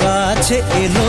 কাছে এলো।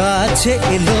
কাছে এলো।